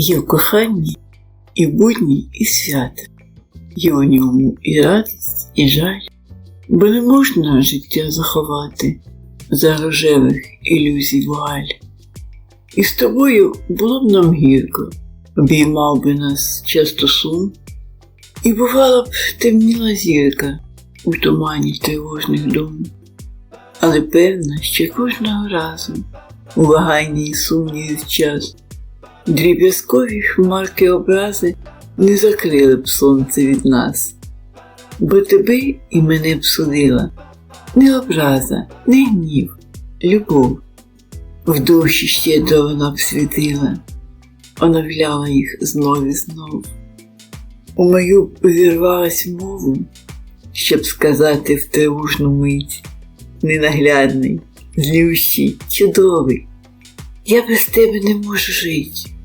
Є в коханні і будні, і свято, є у ньому і радість, і жаль, бо не можна життя заховати за рожевих ілюзій вуаль. І з тобою було б нам гірко, обіймав би нас часто сум, і бувала б темніла зірка у тумані тривожних дум. Але певна, що кожного разу у ваганні і сумнівів час дріб'язкові хмарки образи не закрили б сонце від нас, бо тебе і мене б судила не образа, не гнів, любов. В душі щедро вона б світила, оновляла їх знов і знов. У мою увірвалась мову, щоб сказати в тривожну мить ненаглядний, злющий, чудовий. Я без тебе не можу жити.